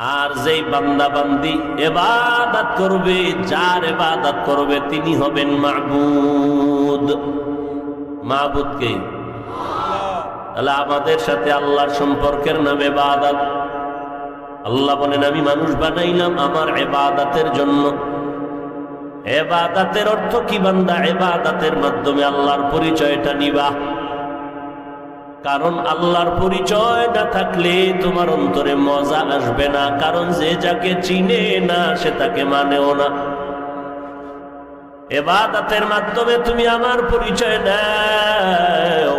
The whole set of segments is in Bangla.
আর যেই বান্দা বান্দি এবাদত করবে, যার এবাদত করবে তিনি হবেন মাহবুদ মাহবুদকে তাহলে আমাদের সাথে আল্লাহর সম্পর্কের নাম এবাদত। আল্লাহ বলেন, আমি মানুষ বানাইলাম আমার এবাদাতের জন্য। এবাদাতের অর্থ কি বান্দা? এবাদাতের মাধ্যমে আল্লাহর পরিচয়টা নিবা। কারণ আল্লাহর পরিচয় না থাকলে তোমার অন্তরে মজা আসবে না। কারণ যে যাকে চিনে না, সে তাকে মানেও না। এবাদাতের মাধ্যমে তুমি আমার পরিচয় নাও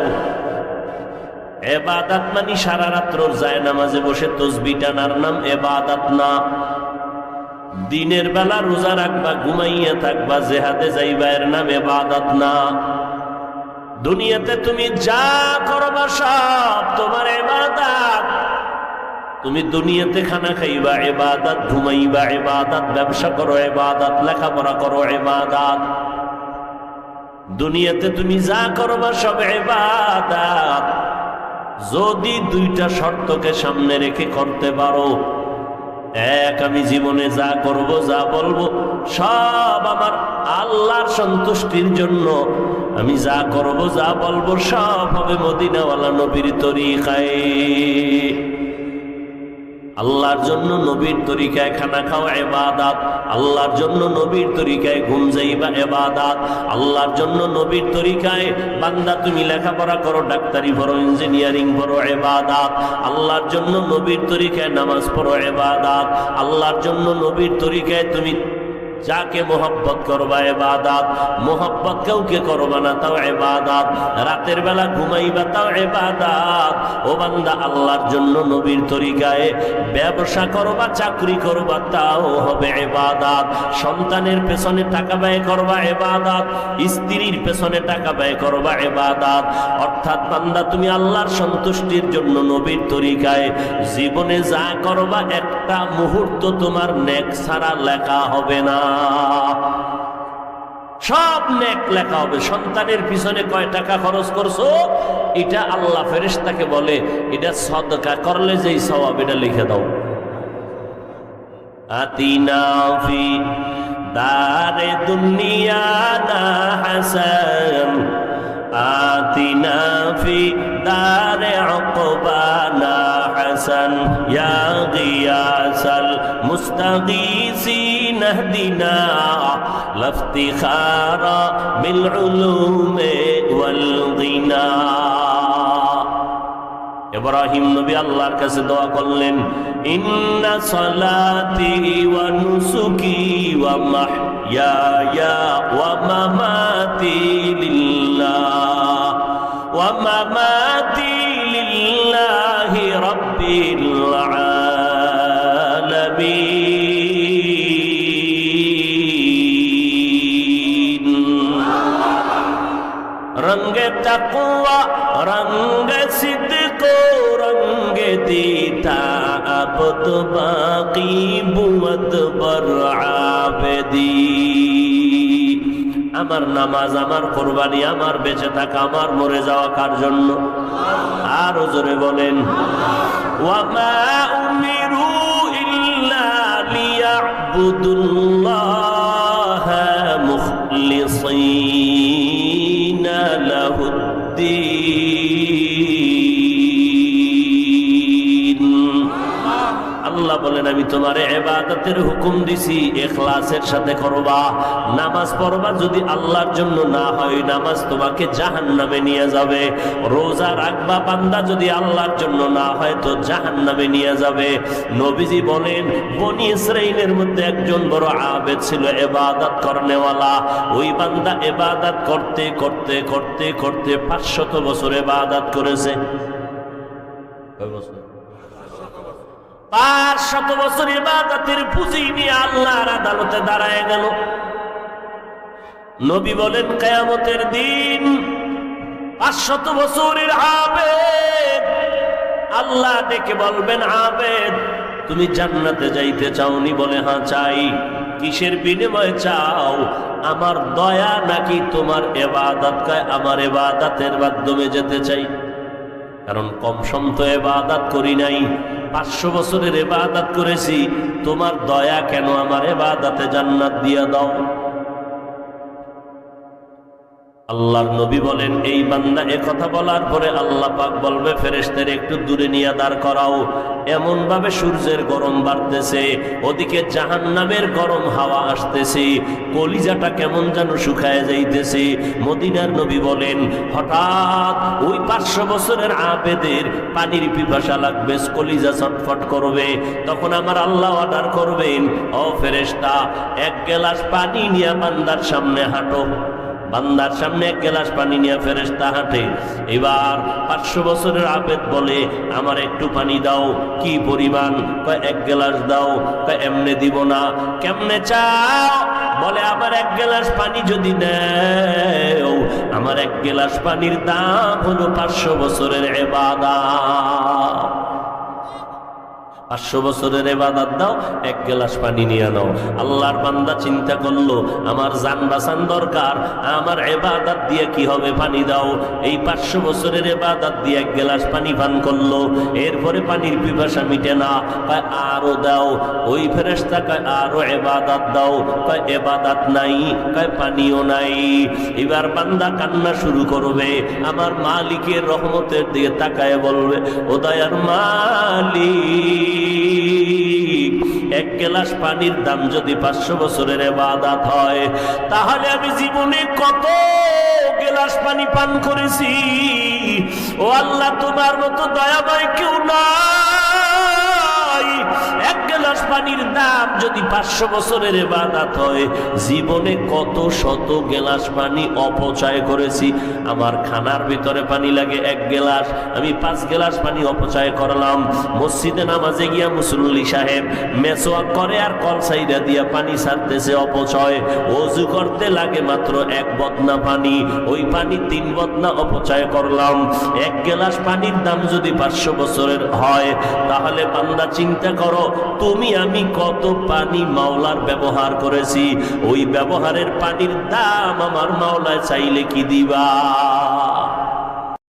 এবাদাত মানি সারা রাত্র যায় নামাজে বসে তসবি টানার নাম এবাদাত না। দিনের বেলা রোজা রাখবা, ঘুমাইয়া থাকবা, জেহাদে যাইবা, এর নাম এবাদাত না। দুনিয়াতে তুমি যা করবা সব তোমার এবাদাত তুমি দুনিয়াতে খানা খাইবা এবাদাত ঘুমাইবা এবাদাত ব্যবসা করো এবাদাত লেখাপড়া করো এবাদাত দুনিয়াতে তুমি যা করবা সব এবাদাত যদি দুইটা শর্তকে সামনে রেখে করতে পারো, এক আমি জীবনে যা করব, যা বলব, সব আমার আল্লাহর সন্তুষ্টির জন্য আমি যা করব, যা বলব, সব হবে মদিনাওয়ালা নবীর তরিকায়। আল্লাহর জন্য নবীর তরিকায় খানা খাওয়া এবাদাত। আল্লাহর জন্য নবীর তরিকায় ঘুম যাইবা, এবাদাত। আল্লাহর জন্য নবীর তরিকায় বান্দা তুমি লেখাপড়া করো, ডাক্তারি পড়ো, ইঞ্জিনিয়ারিং পড়ো, এবাদাত। আল্লাহর জন্য নবীর তরিকায় নামাজ পড়ো, এবাদাত। আল্লাহর জন্য নবীর তরিকায় তুমি যাকে মোহব্বত করবা এবাদাত, মোহব্বত কাউকে করবা না, তাও এবাদাত। রাতের বেলা ঘুমাইবা, তাও এবাদাত। ও বান্দা, আল্লাহর জন্য নবীর তরিকায় ব্যবসা করবা, চাকরি করবা, তাও হবে এবাদাত। সন্তানের পেছনে টাকা ব্যয় করবা, এবাদাত। স্ত্রীর পেছনে টাকা ব্যয় করবা, এবাদাত। অর্থাৎ বান্দা, তুমি আল্লাহর সন্তুষ্টির জন্য নবীর তরিকায় জীবনে যা করবা একটা মুহূর্ত তোমার নেক ছাড়া লেখা হবে না। সব নেক লেখা হবে। সন্তানের পিছনে কয় টাকা খরচ করছ? এটা আল্লাহ ফেরেশতাকে বলে, এটা সদকা করলে যেই সওয়াব এটা লিখে দাও। আতিনা ফি দারে দুনিয়া না হাসান। ফি দারে উকবানা হাসান। ইয়া গিয়াসাল মুস্তাগীসিন اهدنا لافتخار بالعلوم والغنى ইব্রাহিম নবী আল্লাহর কাছে দোয়া করলেন ইন্না সালাতি ওয়া নুসুকি ওয়া মাহইয়ায়া ওয়া মামাতি লিল্লাহ ওয়া মামাতি লিল্লাহি রাব্বিল আলামিন আমার নামাজ, আমার কোরবানি, আমার বেঁচে থাকা, আমার মরে যাওয়া কার জন্য? আর জোরে বলেন। ওয়ামা উমিরু ইল্লা লিয়াবুদুল্লাহ বলেন, আমি তোমার এবাদতের হুকুম দিছি, এখলাসের সাথে করবা। নামাজ পড়বা যদি আল্লাহর জন্য না হয়, নামাজ তোমাকে জাহান নামে নিয়ে যাবে। রোজা রাখবা বান্দা যদি আল্লাহর জন্য না হয়, তো জাহান নামে নিয়ে যাবে। নবীজি বলেন, বনি ইসরাইলের মধ্যে একজন বড় আবেদ ছিল, এবাদত করনেওয়ালা। ওই বান্দা এবাদত করতে করতে করতে করতে পাঁচশত বছর এবাদত করেছে। কয় বছর? পাঁচ শত বছর ইবাদতের পুঁজি নিয়ে আল্লাহর আদালতে দাঁড়ায় গেল। নবী বলেন, কেয়ামতের দিন পাঁচ শত বছরের আবেদ। আল্লাহ ডেকে বলবেন, আবেদ, তুমি জান্নাতে যাইতে চাওনি বলে হ্যাঁ চাই। কিসের বিনিময় চাও? আমার দয়া নাকি তোমার এবাদত কয় আমার এবাদাতের মাধ্যমে যেতে চাই? কারণ কম সম তো এবাদাত করি নাই। পাঁচশো বছরের এবাদাত করেছি তোমার দয়া কেন আমার এবাদাতে জান্নাত দিয়া দাও? আল্লাহর নবী বলেন, এই বান্দা এ কথা বলার পরে আল্লাহ পাক বলবে ফেরেস্তের একটু দূরে নিয়ে দাঁড় করাও। এমন ভাবে সূর্যের গরম বাড়তেছে, ওদিকে জাহান্নামের গরম হাওয়া আসতেছে, কলিজাটা কেমন যেন শুকায় যাইতেছে। মদিনার নবী বলেন, হঠাৎ ওই পাঁচশো বছরের আবেদের পানির পিপাসা লাগবে, কলিজা ছটফট করবে। তখন আমার আল্লাহ অর্ডার করবেন, ও ফেরেশতা, এক গ্লাস পানি নিয়ে বান্দার সামনে হাঁটো। বান্দার সামনে এক গ্লাস পানি নিয়ে ফেরেস্তা হাঁটে। এবার পাঁচশো বছরের আবেদ বলে, আমার একটু পানি দাও, কি পরিমাণ? এক গ্লাস দাও। এমনে দিব না। কেমনে চাও? বলে, আমার এক গ্লাস পানি যদি নেও আমার এক গ্লাস পানির দাম হলো পাঁচশো বছরের এবাদা পাঁচশো বছরের এবাদাত দাও, এক গ্লাস পানি নিয়ে নাও। আল্লাহর বান্দা চিন্তা করল, আমার যান বাসান দরকার, আমার এবাদাত দিয়ে কি হবে পানি দাও। এই পাঁচশো বছরের এবাদাত দিয়ে এক গ্লাস পানি পান করল, এরপরে পানির পিপাসা মিটে না, কয়, আরও দাও। ওই ফেরেস্তা কয়, আরও এবাদাত দাও। কয়, এবাদাত নাই। কয়, পানিও নাই। এবার বান্দা কান্না শুরু করবে, আমার মালিকের রহমতের দিকে তাকায় বলবে, ও দয়ার মালিক এক গ্লাস পানির দাম যদি পাঁচশো বছরের বাদাত হয়, তাহলে আমি জীবনে কত গ্লাস পানি পান করেছি। ও আল্লাহ, তোমার মতো দয়াময় কেউ না এক গ্লাস পানির দাম যদি পাঁচশো বছরের এবাদাত হয়, জীবনে কত শত গেলাস পানি অপচয় করেছি। আমার খানার ভিতরে পানি লাগে এক গ্লাস, আমি পাঁচ গেলাস পানি অপচয় করলাম। মসজিদে নামাজে গিয়া মুসল্লি সাহেব মেসোয়াক করে আর কল সাইডা দিয়া পানি ছাড়তেছে অপচয়। অজু করতে লাগে মাত্র এক বদনা পানি, ওই পানি তিন বদনা অপচয় করলাম। এক গেলাস পানির দাম যদি পাঁচশো বছরের হয়, তাহলে বান্দা চিন্তা করো, তুমি আমি কত পানি মাওলার ব্যবহার করেছি ওই ব্যবহারের পানির দাম আমার মাওলায় চাইলে কি দিবা?